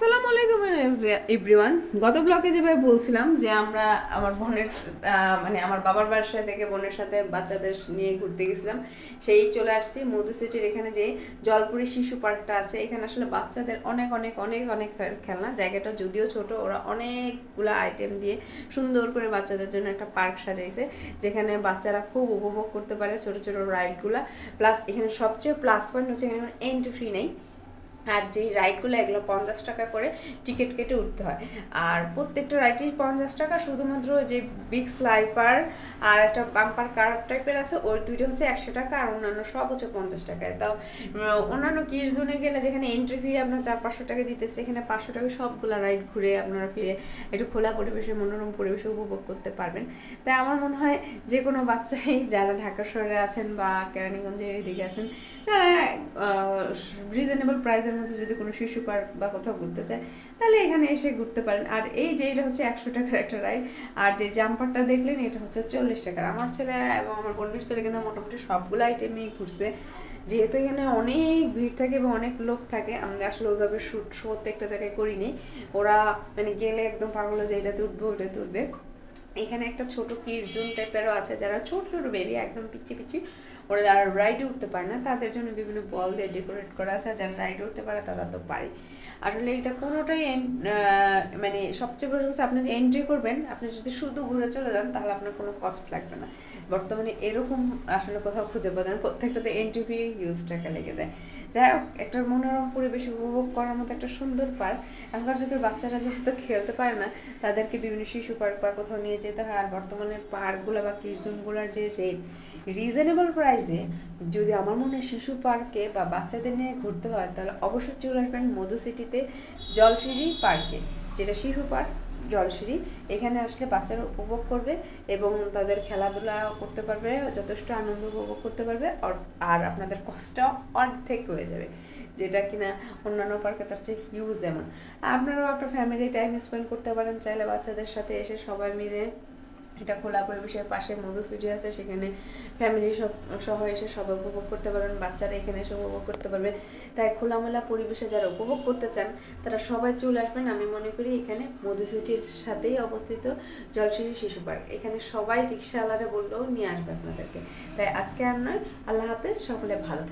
আসসালামু আলাইকুম এভরিওয়ান। গত ব্লগে যেভাবে বলছিলাম যে আমরা আমার বোনের মানে আমার বাবার বাসা থেকে বোনের সাথে বাচ্চাদের নিয়ে ঘুরতে গেছিলাম। সেই চলে আসছি মধু সিটির এখানে যে জলপুরি শিশু পার্কটা আছে। এখানে আসলে বাচ্চাদের অনেক অনেক অনেক অনেক খেলনা। জায়গাটা যদিও ছোট, ওরা অনেকগুলো আইটেম দিয়ে সুন্দর করে বাচ্চাদের জন্য একটা পার্ক সাজাইছে, যেখানে বাচ্চারা খুব উপভোগ করতে পারে ছোট ছোট রাইডগুলো প্লাস এখানে সবচেয়ে প্লাস পয়েন্ট হচ্ছে এখানে এন্ট্রি ফ্রি নেই। আর যেই রাইডগুলো এগুলো পঞ্চাশ টাকা করে টিকিট কেটে উঠতে হয়। আর প্রত্যেকটা রাইডই পঞ্চাশ টাকা, শুধুমাত্র যে বিগ স্লাইপার আর একটা বাম্পার কার টাইপের আছে, ওই দুইটা হচ্ছে একশো টাকা আর অন্যান্য সব হচ্ছে পঞ্চাশ টাকায়। তাও অন্যান্য কিড জোনে গেলে যেখানে এন্ট্রি ফি আপনার চার, পাঁচশো টাকা দিতেছে, এখানে পাঁচশো টাকা সবগুলো রাইড ঘুরে আপনারা ফিরে একটু খোলা পরিবেশে, মনোরম পরিবেশে উপভোগ করতে পারবেন। তাই আমার মনে হয় যে কোনো বাচ্চাই যারা ঢাকা শহরে আছেন বা কেরানীগঞ্জের এদিকে আছেন, তারা রিজনেবল প্রাইসের মধ্যে যদি কোনো শিশু পার্ক বা কোথাও ঘুরতে চায়, তাহলে এখানে এসে ঘুরতে পারেন। আর এই যে এটা হচ্ছে একশো টাকার একটা রাইড আর যে জাম্পারটা দেখলেন, এটা হচ্ছে চল্লিশ টাকার। আমার ছেলে এবং আমার বোনের ছেলে কিন্তু মোটামুটি সবগুলো আইটেমই ঘুরছে। যেহেতু এখানে অনেক ভিড় থাকে এবং অনেক লোক থাকে আমরা আসলে ওইভাবে শ্যুট প্রত্যেকটা জায়গায় করিনি। ওরা মানে গেলে একদম পাগল যে এটাতে উঠবে ওটাতে উঠবে এখানে একটা ছোট কিরজুন টাইপেরও আছে, যারা ছোট ছোট বেবি একদম পিচ্ছি পিচ্ছি ওরা যারা রাইডে উঠতে পারে না। তাদের জন্য বিভিন্ন বল দিয়ে ডেকোরেট করা আছে যারা রাইডে উঠতে পারে তারা তো পারে। আসলে এটা কোনোটাই মানে সবচেয়ে বড় হচ্ছে আপনি যে এন্ট্রি করবেন, আপনি যদি শুধু ঘুরে চলে যান, তাহলে আপনার কোনো কস্ট লাগবে না। বর্তমানে এরকম আসলে কোথাও খুঁজে পাওয়া যায় প্রত্যেকটাতে এন্ট্রি ফি ইউজ টাকা লেগে যায়। যাই হোক, একটা মনোরম পরিবেশ উপভোগ করার মতো একটা সুন্দর পার্ক। এখনকার যুগের বাচ্চারা যেহেতু খেলতে পারে না, তাদেরকে বিভিন্ন শিশু পার্ক বা কোথাও নিয়ে যেতে হয়। আর বর্তমানে পার্কগুলো বা কিরজনগুলোর যে রেট রিজনেবল প্রাইসে যদি আমার মনে হয় শিশু পার্কে বা বাচ্চাদের নিয়ে ঘুরতে হয়, তাহলে অবশ্যই চলে আসবেন মধু সিটিতে জলসিঁড়ি পার্কে, যেটা শিশু পার্ক। জলসিঁড়ি। এখানে আসলে বাচ্চারা উপভোগ করবে এবং তাদের খেলাধুলা করতে পারবে, যথেষ্ট আনন্দ উপভোগ করতে পারবে আর- আপনাদের কষ্টটা অর্ধেক হয়ে যাবে, যেটা কিনা অন্যান্য পার্কে তার চেয়ে হিউজ এমন আপনারাও আপনার ফ্যামিলি টাইম স্পেন্ড করতে পারেন, চাইলে বাচ্চাদের সাথে এসে সবাই মিলে এটা খোলা পরিবেশের পাশে মধু স্টুডিও আছে, সেখানে ফ্যামিলি সব, সহ এসে সবাই উপভোগ করতে পারবেন, বাচ্চারা এখানে এসে উপভোগ করতে পারবে। তাই খোলামেলা পরিবেশে যারা উপভোগ করতে চান, তারা সবাই চলে আসবেন। আমি মনে করি এখানে মধু সিটির সাথেই অবস্থিত জলসিঁড়ি শিশু পার্ক। এখানে সবাই রিক্সাওয়ালারা বললেও নিয়ে আসবে আপনাদেরকে। তাই আজকে আর নয়, আল্লাহ হাফেজ, সকলে ভালো।